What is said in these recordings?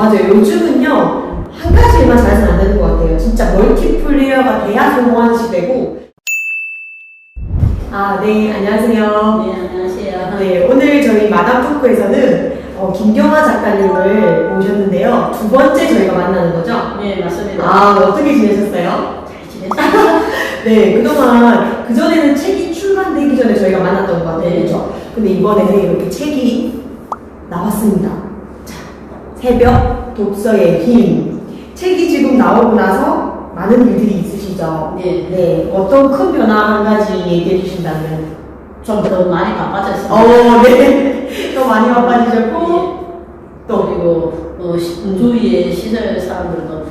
맞아요. 요즘은요, 한 가지 일만 잘해서는 안 되는 것 같아요. 진짜 멀티플레이어가 돼야 성공하는 시대고. 아, 네, 안녕하세요. 네, 안녕하세요. 네, 오늘 저희 마담 토크에서는 어, 김경아 작가님을 모셨는데요. 두 번째 저희가 만나는 거죠? 네, 맞습니다. 아, 어떻게 지내셨어요? 잘 지냈어요? 네, 그동안, 그전에는 책이 출간되기 전에 저희가 만났던 것 같아요. 네. 그렇죠? 근데 이번에는 이렇게 책이 나왔습니다. 자, 새벽 독서의 힘. 책이 지금 나오고 나서 많은 일들이 있으시죠? 네, 네, 어떤 큰 변화 한 가지 얘기해 주신다면? 좀 더 많이 바빠졌어요. 어, 네. 더 많이 바빠지셨고, 또, 그리고 어, 시- 음. 주위의 시설 사람들도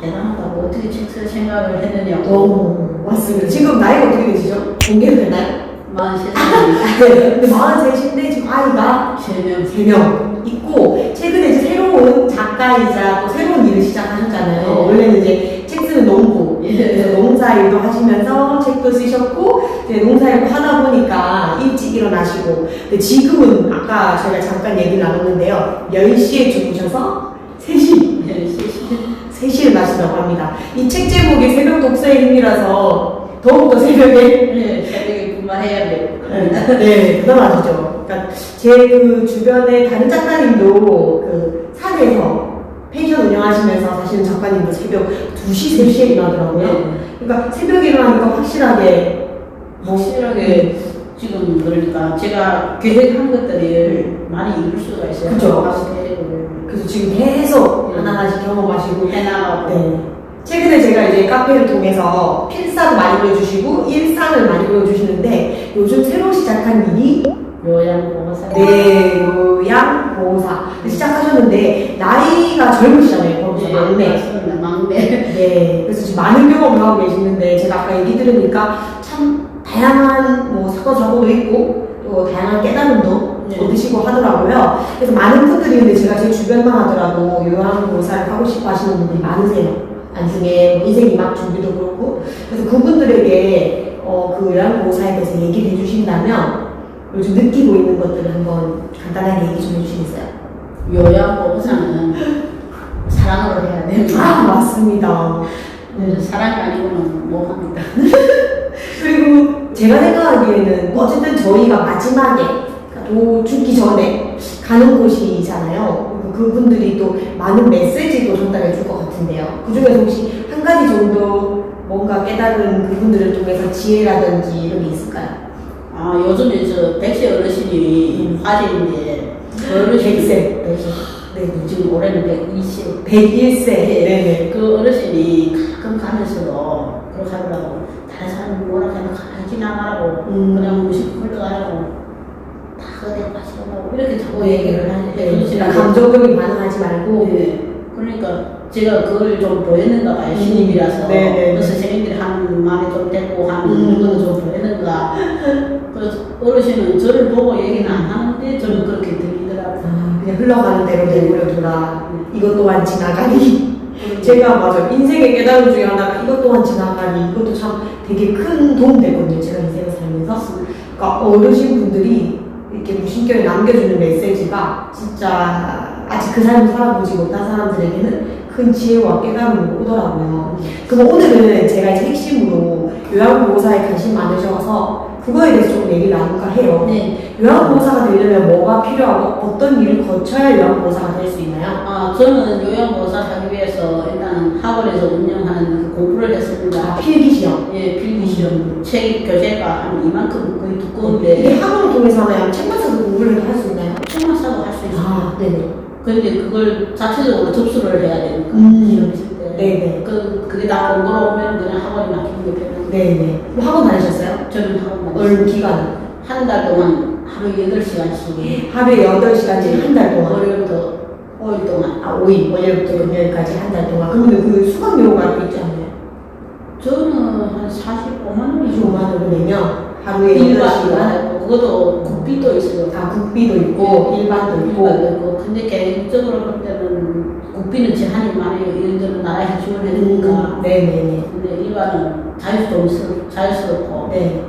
대단하다고 어떻게 책 쓸 생각을 했느냐고 어, 맞습니다. 지금 나이가 어떻게 되시죠? 공개도 되나요? 많은 세상이 네, 근데 43인데 지금 아이가 세명 3명 있고 최근에 새로운 작가이자 또 새로운 일을 시작하셨잖아요. 네. 원래는 이제 책 쓰는 농부, 예. 농사 일도 하시면서 책도 쓰셨고 농사 일도 하다 보니까 일찍 일어나시고 근데 지금은 아까 저희가 잠깐 얘기를 나눴는데요. 10시에 주무셔서 3시, 네, 세시 3시에 나신다고 합니다. 이 책 제목이 새벽 독서의 힘이라서 더욱더 새벽에 네, 새벽에 분만해야 되고 네, 대단하시죠. 그러니까 제 그 주변에 다른 작가님도 그 산에서 펜션 운영하시면서 사실은 작가님도 새벽 2시, 3시에 일어나더라고요. 네. 그러니까 새벽에 일어나니까 확실하게 뭐 확실하게 지금 그러니까 제가 계획한 것들을 많이 이룰 수가 있어요. 그죠. 계획을 그래서 지금 계속 네. 하나하나씩 경험하시고 해나가고 네. 최근에 제가 이제 카페를 통해서 필사도 많이 보여주시고 일상을 많이 보여주시는데 요즘 새로 시작한 일이 요양 보호사 네, 요양 보호사 시작하셨는데 나이가 젊으시잖아요. 거기서 네, 막내. 맞습니다. 막내. 네, 그래서 지금 많은 경험을 하고 계시는데 제가 아까 얘기 들으니까 참 다양한 뭐 사건 사고도 있고 또 다양한 깨달음도 네. 얻으시고 하더라고요. 그래서 많은 분들이 근데 제가 제 주변만 하더라도 요양보호사를 하고 싶어 하시는 분들이 많으세요. 나중에 뭐 인생 이막 준비도 그렇고 그래서 그분들에게 어, 그 요양보호사에 대해서 얘기를 해주신다면 요즘 느끼고 있는 것들을 한번 간단하게 얘기 좀 해주시겠어요? 요양보호사는 사랑으로 해야 됩니다. 아 맞습니다. 음, 사랑이 아니고는 못 합니다. 그리고 제가 생각하기에는 어쨌든 저희가 마지막에 또 죽기 전에 가는 곳이잖아요. 그분들이 또 많은 메시지도 전달해 줄 것 같은데요. 그 중에서 혹시 한 가지 정도 뭔가 깨달은 그분들을 통해서 지혜라든지 이런 게 있을까요? 아, 요즘에 저 백세 어르신이 화제인데, 그 어르신. 100세. 네. 네. 지금 올해는 120. 101세. 네네. 그 어르신이 가끔 가면서도 그렇게 하더라고. 다른 사람 뭐라 하면 가만히 지나가라고. 음. 그냥 무식 흘러가라고. 다 그대 마시라고. 이렇게 자꾸 네. 얘기를 네. 하시더라고요. 감정적인 반응하지 말고. 네. 그러니까 제가 그걸 좀 보였는가 봐요. 신입이라서. 음. 네, 네. 그 선생님들이 하는 말이 좀 됐고 하는 음. 그런 거는 좀 보였는가. 그래서 어르신은 저를 보고 얘기는 안 하는데 저는 그렇게 들리더라고요. 아, 그냥 흘러가는 대로 내버려둬라. 이것 또한 지나가니. 제가 맞아 인생의 깨달음 중에 하나가 이것 또한 지나가니 이것도 참 되게 큰 도움 되거든요 제가 인생을 살면서 그러니까 어르신 분들이 무심결에 남겨주는 메시지가 진짜 아직 그 삶을 살아보지 못한 사람들에게는 큰 지혜와 깨달음을 오더라고요 그럼 오늘은 제가 이제 핵심으로 요양보호사에 관심 많으셔서 그거에 대해서 좀 얘기를 나눌까 해요 네. 요양보호사가 되려면 뭐가 필요하고 어떤 일을 거쳐야 요양보호사가 될 수 있나요? 아, 저는 요양보호사 하기 위해서 일단 학원에서 운영하는 그 공부를 아, 했습니다. 필기시험 예, 필기시험. 책 교재가 한 이만큼 거의 두꺼운데, 학원을 통해서 하나요? 책만 사서 공부를 할 수 있나요? 책만 사도 할수 있어요. 아, 네네. 근데 그걸 자체적으로 접수를 해야 되니까, 음. 시험 때. 네네. 그, 그게 다 공부로 오면 그냥 학원에 맡기는 게 편해요. 네네. 뭐 학원 다니셨어요? 저는 학원 다녔어요. 기간? 한 달 동안 하루 8시간씩. 하루에 8시간씩 한 달 동안. 월요일부터 5일 동안. 아, 5일. 월요일부터 금요일까지 한 달 동안. 그러면 그 수강료가 않나요? 저는 한 45만 원이 25만 원을 내면 하루에 일반 8시간. 그것도 국비도 있어요. 다 국비도 있고, 일반도 있고. 있고. 근데 개인적으로 볼 때는 국비는 제한이 많아요. 들어 나라에서 지원해 주니까. 음, 네네네. 근데 일반은 자유스럽, 자유스럽고 네.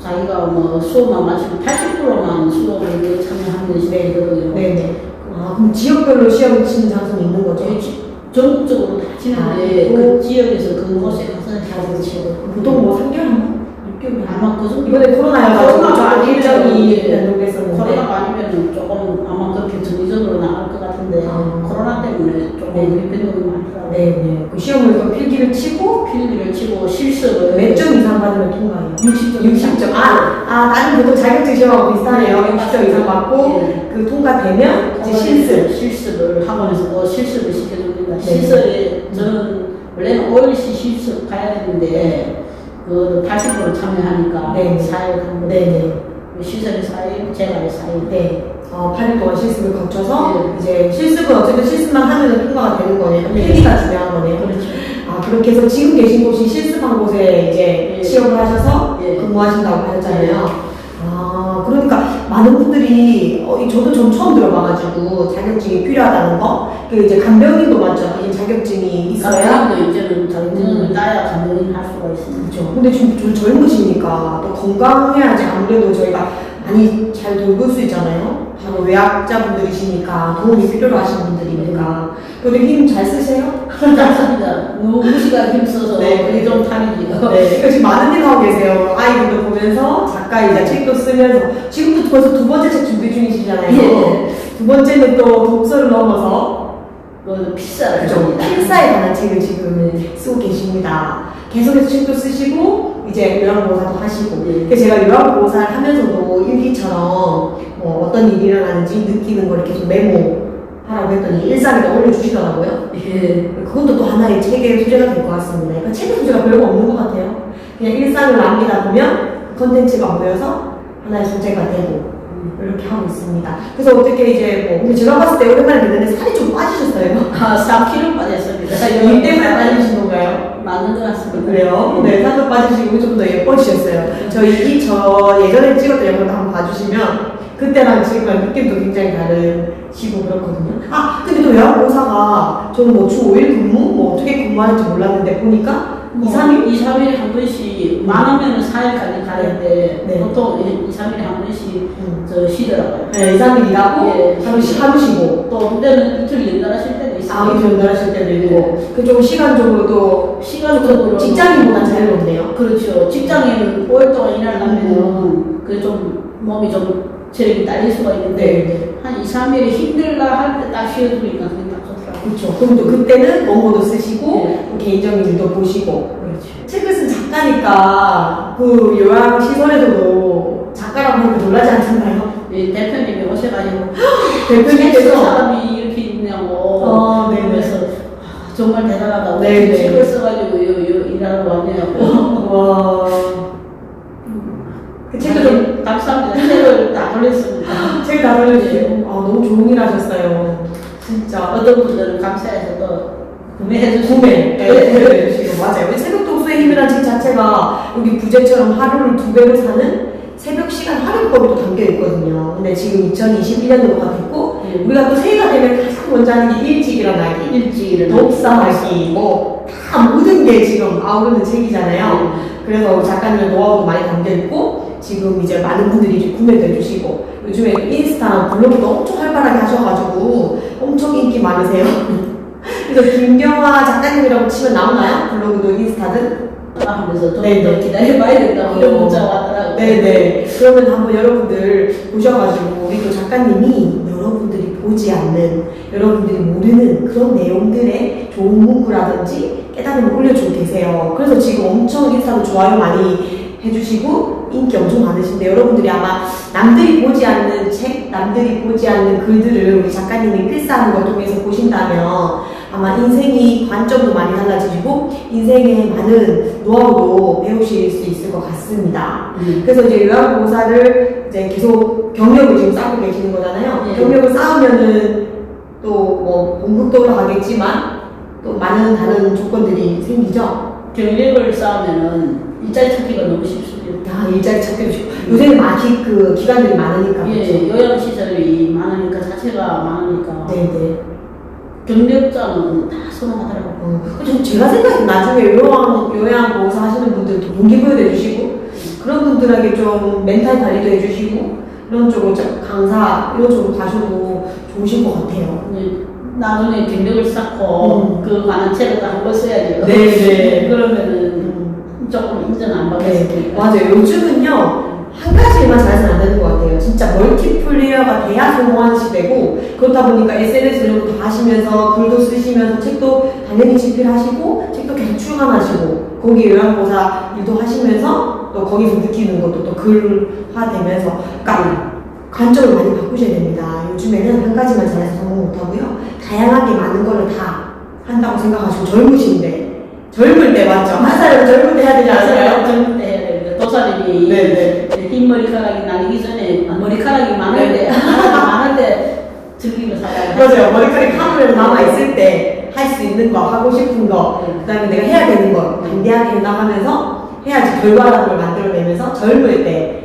자기가 뭐 수업만 마치고 80%만 수업을 참여하는 것이 되거든요. 네네. 아, 그럼 지역별로 시험 치는 장소는 있는 거죠? 지- 전국적으로 다 치는데 아, 그 지역에서 그곳에 가서 자주 치고 보통 뭐 3개월 한 번? 6개월 한 번? 아마 그 정도 이번에 코로나여가지고 코로나가 조금 일정이 아니면 변동됐었는데 코로나가 아니면 조금 아마 그렇게 정기적으로 나갈 것 같은데 아. 코로나 때문에 조금 네. 변동이 많더라고요. 네 네 그 시험을 또 필기를 치고 필기를 치고 실습을 몇 점 이상 받으면 통과해요? 60점 60점. 아, 아, 나는 보통 자격증 시험하고 비슷하네요. 60점 이상 받고, 예. 그 통과되면 이제 실습. 실습을 학원에서 뭐 실습을 시켜줍니 다. 네. 실습에 저는 원래는 5일씩 실습 가야 되는데 그80% 참여하니까 네. 4일 간 거. 네네. 시설에 4일, 제가 4일. 네. 어, 8일 동안 실습을 거쳐서, 네. 이제 실습은 어쨌든 실습만 하면 통과가 되는 거네요. 네. 필기가 중요한 거네요. 그렇죠. 아, 그렇게 해서 지금 계신 곳이 실습한 곳에 이제 예. 취업을 하셔서 예. 근무하신다고 하셨잖아요. 아, 그러니까 많은 분들이, 어, 이 저도 좀 처음 들어봐가지고 자격증이 필요하다는 거. 그 이제 간병인도 맞죠? 이 자격증이 있어야. 감독도 이제는 자격증을 음. 따야 감독인 할 수가 있습니다. 그렇죠. 근데 지금 좀 젊으시니까 또 건강해야지 아무래도 저희가 많이 잘 돌볼 수 있잖아요. 바로 외학자분들이시니까 도움이 필요로 하시는 분들이니까. 그래도 힘 잘 쓰세요? 맞습니다. 너무 무시가 힘써서 네. 그게 좀 다르지요. 네. 그러니까 지금 많은 일 하고 보면서 작가이자 책도 쓰면서 지금도 벌써 두 번째 책 준비 중이시잖아요. 예. 두 번째는 또 독서를 넘어서 그 필사를 그죠. 합니다. 필사에 관한 책을 지금 쓰고 계십니다. 계속해서 책도 쓰시고 이제 요양보호사도 하시고 네. 그래서 제가 요양보호사를 하면서도 일기처럼 뭐 어떤 일이 일어나는지 느끼는 걸 계속 메모하라고 했더니 일상에다 올려주시더라고요. 예. 그것도 또 하나의 책의 소재가 될 것 같습니다. 그러니까 책의 소재가 별거 없는 것 같아요. 그냥 일상을 남기다 보면 그 컨텐츠가 모여서 하나의 소재가 되고 이렇게 하고 있습니다. 그래서 어떻게 이제 뭐 근데 제가 봤을 때 오랜만에 뵀는데 살이 좀 빠지셨어요. 아, 3kg 빠졌습니다. 일 때문에 빠지신 건가요? 맞는 것 같습니다. 그래요? 네, 살도 빠지시고 좀 더 예뻐지셨어요. 저희 이저 예전에 찍었던 영상도 한번 봐주시면 그때랑 지금랑 느낌도 굉장히 다르시고 그렇거든요. 아, 근데 또 요양보호사가 저는 뭐주 5일 근무? 뭐 어떻게 근무하는지 몰랐는데 보니까 2, 3일? 2, 3일에 한 번씩, 많으면 4일까지 가는데, 네. 보통 2, 3일에 한 번씩 음. 저 쉬더라고요. 네, 2, 3일 일하고 예. 하루, 쉬- 하루 쉬고 또 그때는 이틀 연달아 쉴 때도 있어요. 아, 이틀 연달하실 때도 있고 그 좀 시간적으로도 시간적으로. 직장인보다 자유롭네요. 그렇죠. 직장인 5일 동안 일하려면, 그 좀 몸이 좀 체력이 딸릴 수가 있는데, 네. 한 2, 3일에 힘들다 할 때 딱 쉬어주니까 그게. 그렇죠. 그럼 또 그때는 원고도 쓰시고 네. 또 개인적인 일도 보시고 그렇죠. 책을 쓴 작가니까 그 요양 시설에서도 작가라고 하니까 놀라지 않잖아요. 이 대표님이 오셔가지고, 대표님께서 사람이 이렇게 있냐고. 어, 네네. 그래서 아, 정말 대단하다고. 네 네. 책을 써가지고 요, 요 일하러 왔냐고. 와. 그 책도 좀 감사합니다. 책을 다 돌렸습니다. 책 다 돌려주시고 아 너무 좋은 일 하셨어요. 진짜. 어떤 분들은 감사해서 또 구매해 주시고. 구매, 네, 구매해 주시고 맞아요. 우리 새벽 독서의 힘이라는 책 자체가 우리 부제처럼 하루를 두 배로 사는 새벽 시간 또 담겨 있거든요. 근데 지금 2021년도가 됐고 네. 우리가 또 새해가 되면 가장 먼저 하는 게 일찍 일어나기, 일찍 일어나. 독서하기, 뭐 다 모든 게 지금 아우르는 책이잖아요. 그래서 작가님의 노하우도 많이 담겨 있고 지금 이제 많은 분들이 이제 구매도 해주시고 요즘에 인스타 블로그도 엄청 활발하게 하셔가지고 엄청 인기 많으세요. 그래서 김경화 작가님이라고 치면 나오나요? 블로그도 인스타든? 하면서 좀 네, 더 네. 기다려봐야 된다 고 이런 어. 문자가 왔더라고요. 네네. 그러면 한번 여러분들 보셔가지고 우리 또 작가님이 여러분들이 보지 않는 여러분들이 모르는 그런 내용들의 좋은 문구라든지 깨달음을 올려주고 계세요. 그래서 지금 엄청 인스타도 좋아요 많이 해주시고 인기 엄청 많으신데 여러분들이 아마 남들이 보지 않는 책, 남들이 보지 않는 글들을 우리 작가님이 필사하는 걸 통해서 보신다면 아마 인생이 관점도 많이 달라지시고 인생의 많은 노하우도 배우실 수 있을 것 같습니다. 음. 그래서 이제 요양보호사를 이제 계속 경력을 지금 쌓고 계시는 거잖아요. 네. 경력을 쌓으면은 또뭐 본국도로 가겠지만 또 많은 다른 조건들이 생기죠. 경력을 쌓으면은 일자리 찾기가 너무 쉽습니다. 야 일자리 찾기 쉽고 요새는 마기 그 기관들이 많으니까 예? 요양시설이 많으니까 자체가 많으니까 네네. 경력자는 다 선호하더라고요. 어, 그죠. 제가 생각해 나중에 요양 요양보호사 하시는 분들도 동기부여도 해주시고 그런 분들에게 좀 멘탈 관리도 해주시고 이런 쪽으로 저 강사 이런 쪽으로 가셔도 좋으실 것 같아요. 네, 나중에 경력을 쌓고 음. 그 많은 책을 다 한번 써야죠. 네, 네. 그러면은 음. 네? 맞아요. 요즘은요, 한 가지만 잘해서는 안 되는 것 같아요. 진짜 멀티플레이어가 돼야 성공하는 시대고, 그렇다 보니까 SNS 이런 거다 하시면서, 글도 쓰시면서, 책도 당연히 집필하시고, 책도 계속 출간하시고, 거기 요양보사 일도 하시면서, 또 거기서 느끼는 것도 또 글화되면서, 그러니까 관점을 많이 바꾸셔야 됩니다. 요즘에는 한 가지만 잘해서 성공 못하고요. 다양하게 많은 거를 다 한다고 생각하시고, 젊으신데, 젊을 때 맞죠? 한 살은 젊을 때 해야 되지 않아요? 젊을 때 해야 됩니다. 도사님이 네, 흰 머리카락이 나기 전에 아, 머리카락이 많을 네. 때 많을 때 즐기며 살아야 돼. 맞아요. 머리카락이 카메라 남아 있을 때 할 수 있는 거, 하고 싶은 거, 그 다음에 내가 해야 되는 거, 반대하게 나가면서 해야지 결과라는 걸 만들어내면서 젊을 때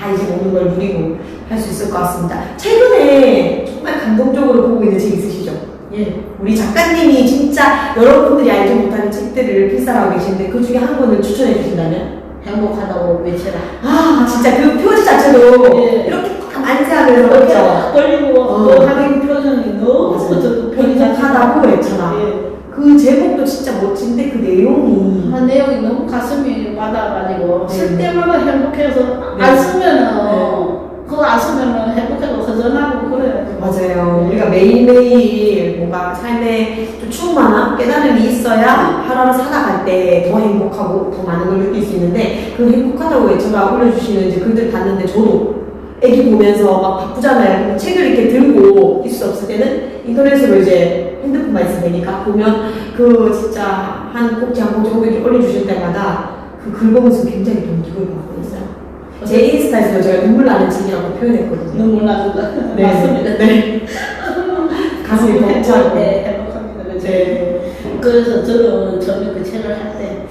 다 이제 모든 걸 누리고 할 수 있을 것 같습니다. 최근에 정말 감동적으로 보고 있는 책 있으시죠? 예. 우리 작가님이 진짜 여러분들이 알지 못하는 책들을 필사하고 계신데 그 중에 한 권을 추천해 주신다면? 행복하다고 외쳐라. 아, 진짜 그 표지 자체도 예. 이렇게 딱 만세하면서 그렇죠? 걸리고 어. 그 하는 표정이 너무. 저도 표정이 행복하다고 외쳐라. 예. 그 제목도 진짜 멋진데 그 내용이 아, 내용이 너무 가슴이 와닿아가지고 네. 쓸 때마다 행복해서 네. 안 쓰면은 그거 안 쓰면은 행복해도 허전하고 그래요. 맞아요. 우리가 매일매일 뭔가 삶에 좀 충만함, 깨달음이 있어야 하루하루 살아갈 때 더 행복하고 더 많은 걸 느낄 수 있는데 그 행복하다고 외쳐라 올려주시는 이제 글들 봤는데 저도 애기 보면서 막 바쁘잖아요. 책을 이렇게 들고 있을 수 없을 때는 인터넷으로 이제 핸드폰만 있으면 되니까 보면 그 진짜 한 꼭지 한 꼭지 이렇게 올려주실 때마다 그글 보면서 굉장히 동기부여 받고 있어요. 제 인스타에서 제가 눈물 나는 책이라고 표현했거든요. 눈물 나는다. 네. 맞습니다. 네. 가슴이 벅차고. 네, 행복합니다. 그죠? 네. 그래서 저는 처음에 그 책을 할 때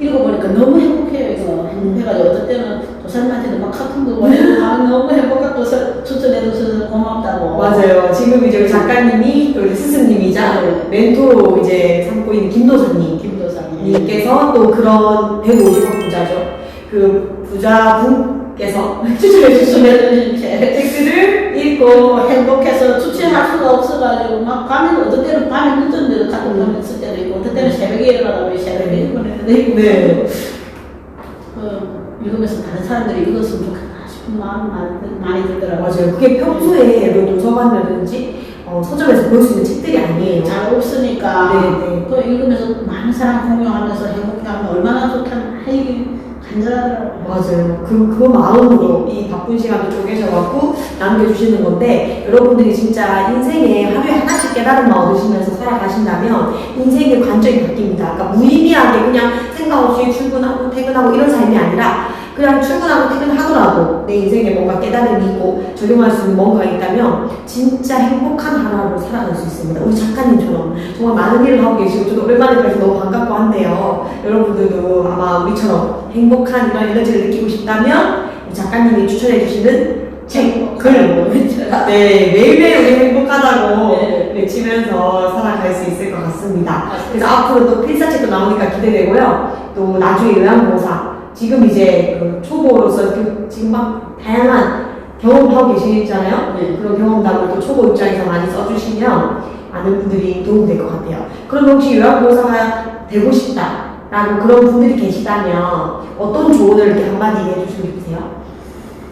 읽어보니까 너무 행복해요. 이거 행복해가지고 어떨 때는 조사님한테도 막 카톡도 보내고 아, 너무 행복하고 서- 추천해줘서 고맙다고. 맞아요. 지금 이제 우리 작가님이 또 우리 스승님이자 네. 멘토로 이제 삼고 있는 김도사님. 김도사님. 님께서 또 그런 150억 부자죠. 그 부자분께서 추천해 주시는 주시는 책. 책들을 또 행복해서 추천할 수가 없어가지고 막 밤에 어떨 때는 밤에 늦었는데도 카톡 보냈을 때도 있고 어떨 때는 새벽에 일어나면 새벽에 보내는 데도 있고 네. 그 읽으면서 다른 사람들이 읽었으면 좋겠다 싶은 마음 많이, 많이 들더라고요. 맞아요. 그게 평소에 뭐 도서관이라든지 어, 서점에서 볼 수 있는 책들이 아니에요. 잘 없으니까 네, 네. 그 읽으면서 많은 사람 공유하면서 행복해하면 얼마나 좋다는 이게 간절하더라고요. 맞아요. 그, 그 마음으로 이 바쁜 시간을 쪼개셔갖고 남겨주시는 건데, 여러분들이 진짜 인생에 하루에 하나씩 깨달음만 얻으시면서 살아가신다면, 인생의 관점이 바뀝니다. 그러니까 무의미하게 그냥 생각 없이 출근하고 퇴근하고 이런 삶이 아니라, 그냥 출근하고 퇴근하더라도 내 인생에 뭔가 깨달음이 있고 적용할 수 있는 뭔가가 있다면 진짜 행복한 하루를 살아갈 수 있습니다. 우리 작가님처럼 정말 많은 일을 하고 계시고 저도 오랜만에 뵈서 너무 반갑고 한데요. 여러분들도 아마 우리처럼 행복한 이런 에너지를 느끼고 싶다면 작가님이 추천해 주시는 책, 글, 네, 매일매일 우리 행복하다고 네. 외치면서 살아갈 수 있을 것 같습니다. 그래서 앞으로 또 필사책도 나오니까 기대되고요. 또 나중에 요양보호사 지금 이제 그 초보로서 그 지금 막 다양한 경험하고 계시잖아요. 네. 그런 경험담을 또 초보 입장에서 많이 써주시면 많은 분들이 도움 될것 같아요. 그럼 혹시 요양보호사가 되고 싶다라고 그런 분들이 계시다면 어떤 조언을 이렇게 한마디 해주시고 싶으세요?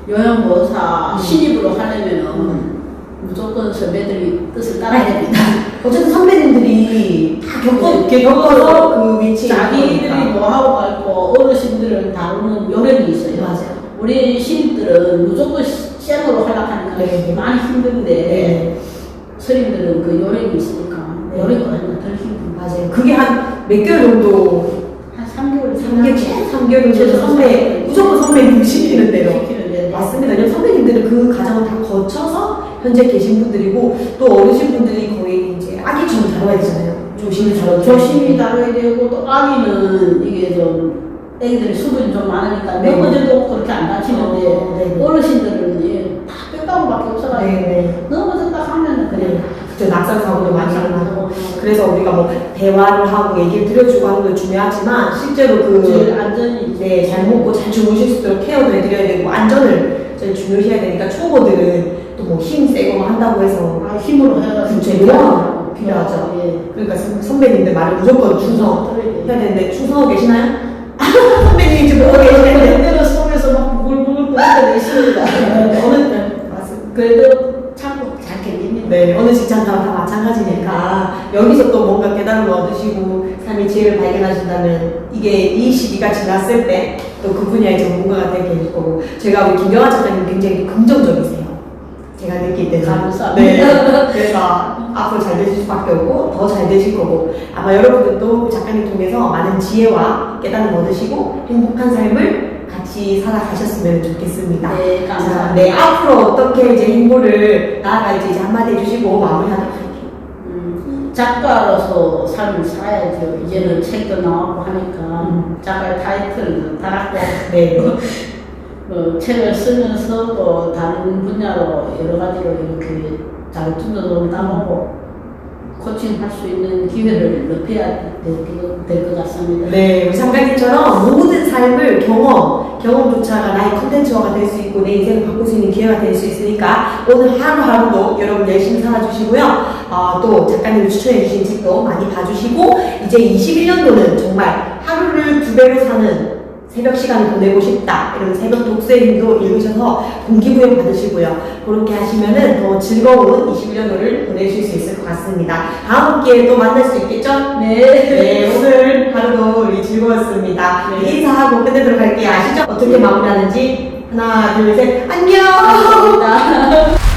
요양보호사 음. 신입으로 하려면은 음. 무조건 선배들이 뜻을 따라야 됩니다. 어쨌든 선배님들이 다 겪어, 네, 겪어서 그 위치에 자기들이 있으니까. 노하우가 있고 어르신들을 다루는 요령이 있어요. 맞아요. 우리 신입들은 무조건 쌩으로 하락하니까 네, 네. 많이 힘든데 네. 스님들은 그 요령이 있으니까 네. 요령이 덜 힘든 맞아요. 그게 한 몇 개월 정도, 한 3개월 3개월, 최소 3개월 정도 선배, 무조건 선배님 시키는 대로. 시키는데 맞습니다. 왜냐면 선배님들은 그 과정을 다 거쳐서 현재 계신 분들이고 또 어르신 분들이 거의 이제 아기처럼 다뤄야 되잖아요. 조심히 다뤄 조심히 다뤄야 되고 또 아기는 이게 좀 애기들이 수분이 좀 많으니까 네. 넘어져도 그렇게 안 다치는데 어, 네, 네. 어르신들은 이게 다 뼈가루밖에 없어가지고 네네. 넘어졌다 하면은 그냥 그죠. 낙상 사고도 많이 일어나고. 나고 그래서 우리가 뭐 대화를 하고 얘기를 들려주고 하는 건 중요하지만 실제로 그 제일 안전이 네, 잘 먹고 잘 주무실 수 있도록 케어도 해드려야 되고 안전을 제일 중요시해야 되니까 초보들은 또뭐힘 세고 뭐 한다고 해서 아, 힘으로 해가지고 노하우가 필요하죠. 예. 그러니까 선- 선배님들 말을 무조건 충성 해야 되는데 충성하고 계시나요? 선배님이 지금 보고 계시는데 그때는 속에서 막 물물물 끓여내십니다. 어느 때 맞습니다. 그래도 참고 잘 견딥니다. 네, 어느 직장 가도 다 마찬가지니까 여기서 또 뭔가 깨달음을 얻으시고 삶의 지혜를 발견하신다면 이게 이 시기가 지났을 때 또 그 분야의 전문가가 되게 될 거고 제가 우리 김경아 작가님 굉장히 긍정적이세요. 제가 느낄 때는 감사합니다. 네, 그래서 앞으로 잘 되실 수밖에 없고 더 잘 되실 거고 아마 여러분들도 작가님 통해서 많은 지혜와 깨달음 얻으시고 행복한 삶을 같이 살아가셨으면 좋겠습니다. 네, 자, 감사합니다. 네, 앞으로 어떻게 이제 행보를 나아갈지 이제 한마디 해주시고 마무리하도록 할게요. 음, 작가로서 삶을 살아야죠. 이제는 책도 나오고 하니까 음. 작가의 타이틀도 달았고 네. 어, 책을 쓰면서 또 다른 분야로 여러 가지로 이렇게 자격증도 따보고 코칭할 수 있는 기회를 높여야 될 것 같습니다. 네, 우리 장관님처럼 모든 삶을 경험, 경험조차가 나의 컨텐츠화가 될 수 있고 내 인생을 바꿀 수 있는 기회가 될 수 있으니까 오늘 하루하루도 여러분 열심히 살아주시고요. 어, 또 작가님이 추천해주신 책도 많이 봐주시고 이제 21년도는 정말 하루를 두 배로 사는 새벽 시간을 보내고 싶다. 이런 새벽 독서의 힘도 읽으셔서 동기부여 받으시고요. 그렇게 하시면은 더 즐거운 21년도를 보내실 수 있을 것 같습니다. 다음 기회에 또 만날 수 있겠죠? 네. 네, 오늘 하루도 우리 즐거웠습니다. 네. 인사하고 끝내도록 할게요. 아시죠? 어떻게 마무리하는지? 하나, 둘, 셋, 안녕! 감사합니다.